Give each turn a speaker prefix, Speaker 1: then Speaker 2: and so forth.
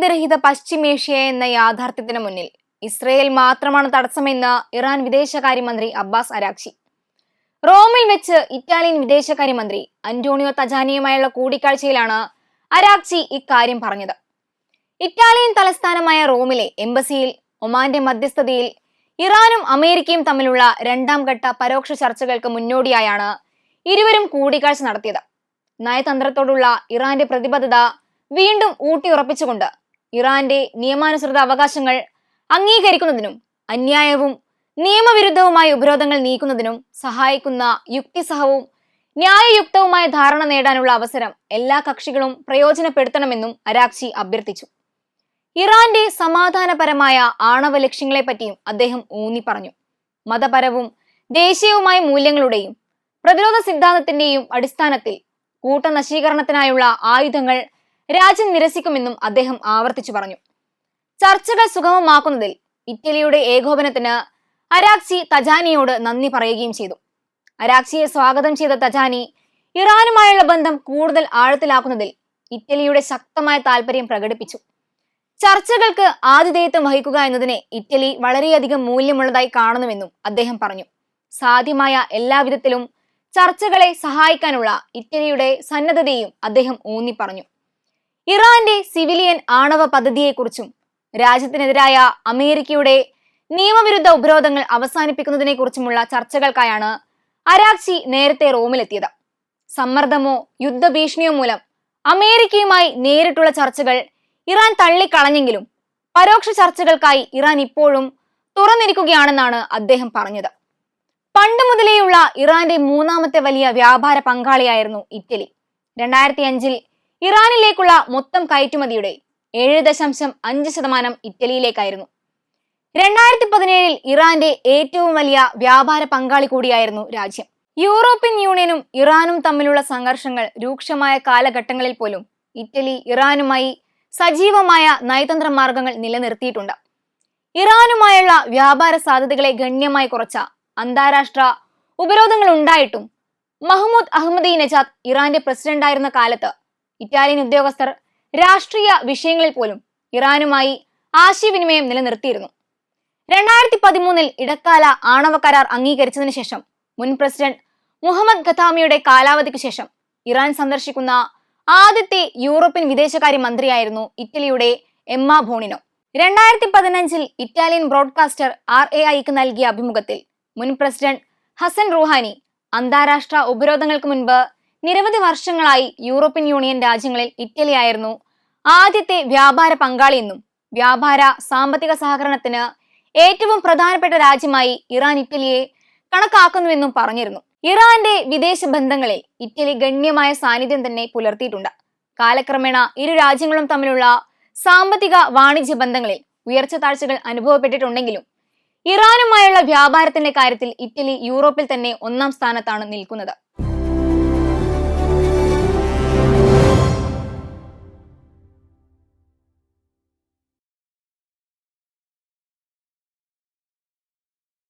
Speaker 1: ആയുധരഹിത പശ്ചിമേഷ്യ എന്ന യാഥാർത്ഥ്യത്തിന് മുന്നിൽ ഇസ്രയേൽ മാത്രമാണ് തടസ്സമെന്ന് ഇറാൻ വിദേശകാര്യമന്ത്രി അബ്ബാസ് അരാക്ഷി റോമിൽ വെച്ച് ഇറ്റാലിയൻ വിദേശകാര്യമന്ത്രി അന്റോണിയോ തജാനിയുമായുള്ള കൂടിക്കാഴ്ചയിലാണ് അരാക്ഷി ഇക്കാര്യം പറഞ്ഞത്. ഇറ്റാലിയൻ തലസ്ഥാനമായ റോമിലെ എംബസിയിൽ ഒമാന്റെ മധ്യസ്ഥതയിൽ ഇറാനും അമേരിക്കയും തമ്മിലുള്ള രണ്ടാം ഘട്ട പരോക്ഷ ചർച്ചകൾക്ക് മുന്നോടിയായാണ് ഇരുവരും കൂടിക്കാഴ്ച നടത്തിയത്. നയതന്ത്രത്തോടുള്ള ഇറാന്റെ പ്രതിബദ്ധത വീണ്ടും ഊട്ടിയുറപ്പിച്ചുകൊണ്ട് ഇറാന്റെ നിയമാനുസൃത അവകാശങ്ങൾ അംഗീകരിക്കുന്നതിനും അന്യായവും നിയമവിരുദ്ധവുമായ ഉപരോധങ്ങൾ നീക്കുന്നതിനും സഹായിക്കുന്ന യുക്തിസഹവും ന്യായയുക്തവുമായ ധാരണ നേടാനുള്ള അവസരം എല്ലാ കക്ഷികളും പ്രയോജനപ്പെടുത്തണമെന്നും അരാക്ചി അഭ്യർത്ഥിച്ചു. ഇറാന്റെ സമാധാനപരമായ ആണവ ലക്ഷ്യങ്ങളെപ്പറ്റിയും അദ്ദേഹം ഊന്നി പറഞ്ഞു. മതപരവും ദേശീയവുമായ മൂല്യങ്ങളുടെയും പ്രതിരോധ സിദ്ധാന്തത്തിന്റെയും അടിസ്ഥാനത്തിൽ കൂട്ടനശീകരണത്തിനായുള്ള ആയുധങ്ങൾ രാജ്യം നിരസിക്കുമെന്നും അദ്ദേഹം ആവർത്തിച്ചു പറഞ്ഞു. ചർച്ചകൾ സുഗമമാക്കുന്നതിൽ ഇറ്റലിയുടെ ഏകോപനത്തിന് അരാക്സി തജാനിയോട് നന്ദി പറയുകയും ചെയ്തു. അരാക്സിയെ സ്വാഗതം ചെയ്ത തജാനി ഇറാനുമായുള്ള ബന്ധം കൂടുതൽ ആഴത്തിലാക്കുന്നതിൽ ഇറ്റലിയുടെ ശക്തമായ താല്പര്യം പ്രകടിപ്പിച്ചു. ചർച്ചകൾക്ക് ആതിഥേയത്വം വഹിക്കുക എന്നതിനെ ഇറ്റലി വളരെയധികം മൂല്യമുള്ളതായി കാണുന്നുവെന്നും അദ്ദേഹം പറഞ്ഞു. സാധ്യമായ എല്ലാവിധത്തിലും ചർച്ചകളെ സഹായിക്കാനുള്ള ഇറ്റലിയുടെ സന്നദ്ധതയും അദ്ദേഹം ഊന്നി പറഞ്ഞു ഇറാന്റെ സിവിലിയൻ ആണവ പദ്ധതിയെക്കുറിച്ചും രാജ്യത്തിനെതിരായ അമേരിക്കയുടെ നിയമവിരുദ്ധ ഉപരോധങ്ങൾ അവസാനിപ്പിക്കുന്നതിനെക്കുറിച്ചുമുള്ള ചർച്ചകൾക്കായാണ് അരാക്ചി നേരത്തെ റോമിലെത്തിയത്. സമ്മർദ്ദമോ യുദ്ധഭീഷണിയോ മൂലം അമേരിക്കയുമായി നേരിട്ടുള്ള ചർച്ചകൾ ഇറാൻ തള്ളിക്കളഞ്ഞെങ്കിലും പരോക്ഷ ചർച്ചകൾക്കായി ഇറാൻ ഇപ്പോഴും തുറന്നിരിക്കുകയാണെന്നാണ് അദ്ദേഹം പറഞ്ഞത്. പണ്ട് മുതലേയുള്ള ഇറാന്റെ മൂന്നാമത്തെ വലിയ വ്യാപാര പങ്കാളിയായിരുന്നു ഇറ്റലി. രണ്ടായിരത്തി അഞ്ചിൽ ഇറാനിലേക്കുള്ള മൊത്തം കയറ്റുമതിയുടെ ഏഴ് ദശാംശം അഞ്ച് ശതമാനം ഇറ്റലിയിലേക്കായിരുന്നു. രണ്ടായിരത്തി പതിനേഴിൽ ഇറാന്റെ ഏറ്റവും വലിയ വ്യാപാര പങ്കാളി കൂടിയായിരുന്നു രാജ്യം. യൂറോപ്യൻ യൂണിയനും ഇറാനും തമ്മിലുള്ള സംഘർഷങ്ങൾ രൂക്ഷമായ കാലഘട്ടങ്ങളിൽ പോലും ഇറ്റലി ഇറാനുമായി സജീവമായ നയതന്ത്ര മാർഗങ്ങൾ നിലനിർത്തിയിട്ടുണ്ട്. ഇറാനുമായുള്ള വ്യാപാര സാധ്യതകളെ ഗണ്യമായി കുറച്ച അന്താരാഷ്ട്ര ഉപരോധങ്ങൾ ഉണ്ടായിട്ടും മഹ്മൂദ് അഹമ്മദി നജാദ് ഇറാന്റെ പ്രസിഡന്റായിരുന്ന കാലത്ത് ഇറ്റാലിയൻ ഉദ്യോഗസ്ഥർ രാഷ്ട്രീയ വിഷയങ്ങളിൽ പോലും ഇറാനുമായി ആശയവിനിമയം നിലനിർത്തിയിരുന്നു. രണ്ടായിരത്തി പതിമൂന്നിൽ ഇടക്കാല ആണവ കരാർ അംഗീകരിച്ചതിന് ശേഷം മുൻ പ്രസിഡന്റ് മുഹമ്മദ് ഖത്താമിയുടെ കാലാവധിക്ക് ശേഷം ഇറാൻ സന്ദർശിക്കുന്ന ആദ്യത്തെ യൂറോപ്യൻ വിദേശകാര്യ മന്ത്രിയായിരുന്നു ഇറ്റലിയുടെ എമ്മ ബോണിനോ. രണ്ടായിരത്തി പതിനഞ്ചിൽ ഇറ്റാലിയൻ ബ്രോഡ്കാസ്റ്റർ ആർ എ ഐക്ക് നൽകിയ അഭിമുഖത്തിൽ മുൻ പ്രസിഡന്റ് ഹസൻ റുഹാനി അന്താരാഷ്ട്ര ഉപരോധങ്ങൾക്ക് മുൻപ് നിരവധി വർഷങ്ങളായി യൂറോപ്യൻ യൂണിയൻ രാജ്യങ്ങളിൽ ഇറ്റലിയായിരുന്നു ആദ്യത്തെ വ്യാപാര പങ്കാളിയെന്നും വ്യാപാര സാമ്പത്തിക സഹകരണത്തിന് ഏറ്റവും പ്രധാനപ്പെട്ട രാജ്യമായി ഇറാൻ ഇറ്റലിയെ കണക്കാക്കുന്നുവെന്നും പറഞ്ഞിരുന്നു. ഇറാന്റെ വിദേശ ബന്ധങ്ങളിൽ ഇറ്റലി ഗണ്യമായ സാന്നിധ്യം തന്നെ പുലർത്തിയിട്ടുണ്ട്. കാലക്രമേണ ഇരു രാജ്യങ്ങളും തമ്മിലുള്ള സാമ്പത്തിക വാണിജ്യ ബന്ധങ്ങളിൽ ഉയർച്ച താഴ്ചകൾ അനുഭവപ്പെട്ടിട്ടുണ്ടെങ്കിലും ഇറാനുമായുള്ള വ്യാപാരത്തിന്റെ കാര്യത്തിൽ ഇറ്റലി യൂറോപ്പിൽ തന്നെ ഒന്നാം സ്ഥാനത്താണ് നിൽക്കുന്നത്.